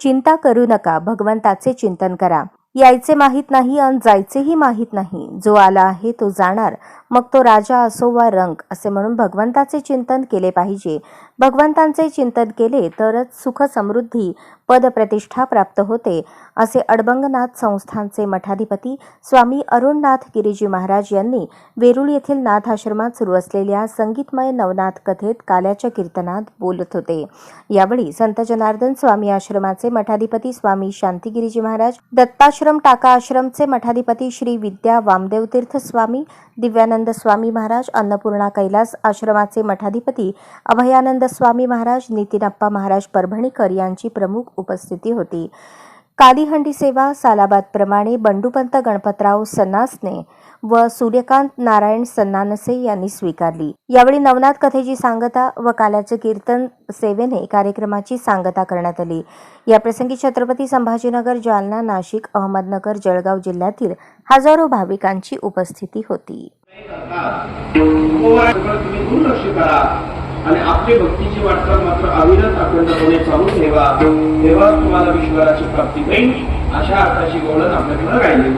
चिंता करू नका भगवंताचे चिंतन करा. यायचे माहीत नाही आणि जायचेही माहीत नाही. जो आला आहे तो जाणार. मग तो राजा असो वा रंग असे म्हणून भगवंताचे चिंतन केले पाहिजे. भगवंतांचे चिंतन केले तरच सुख समृद्धी पदप्रतिष्ठा प्राप्त होते असे अडबंगनाथ संस्थानचे मठाधिपती स्वामी अरुणनाथ गिरीजी महाराज यांनी वेरूळ येथील नाथ आश्रमात सुरू असलेल्या संगीतमय नवनाथ कथेत काल्याच्या कीर्तनात बोलत होते. यावेळी संत जनार्दन स्वामी आश्रमाचे मठाधिपती स्वामी शांतिगिरीजी महाराज दत्ताश्रम टाका आश्रमचे मठाधिपती श्री विद्या वामदेव तीर्थ स्वामी दिव्यानंद स्वामी महाराज अन्नपूर्णा कैलास आश्रमाचे मठाधिपती अभयानंद स्वामी महाराज नितीनप्पा महाराज परभणीकर यांची प्रमुख उपस्थिती होती. कालीहंडी सेवा सालाबादप्रमाणे बंडूपंत गणपतराव सन्नासने व सूर्यकांत नारायण सन्नानसे यांनी स्वीकारली. यावेळी नवनाथ कथेची सांगता व काल्याचे कीर्तन सेवेने कार्यक्रमाची सांगता करण्यात आली. याप्रसंगी छत्रपती संभाजीनगर जालना नाशिक अहमदनगर जळगाव जिल्ह्यातील हजारो भाविकांची उपस्थिती होती. आणि आपली भक्तीची वाटचाल मात्र अविरत अखंडपणे चालू ठेवा. तेव्हा तुम्हाला विश्वाची प्राप्ती होईल. अशा अर्थाची गवळण आपल्याकडे राहिली.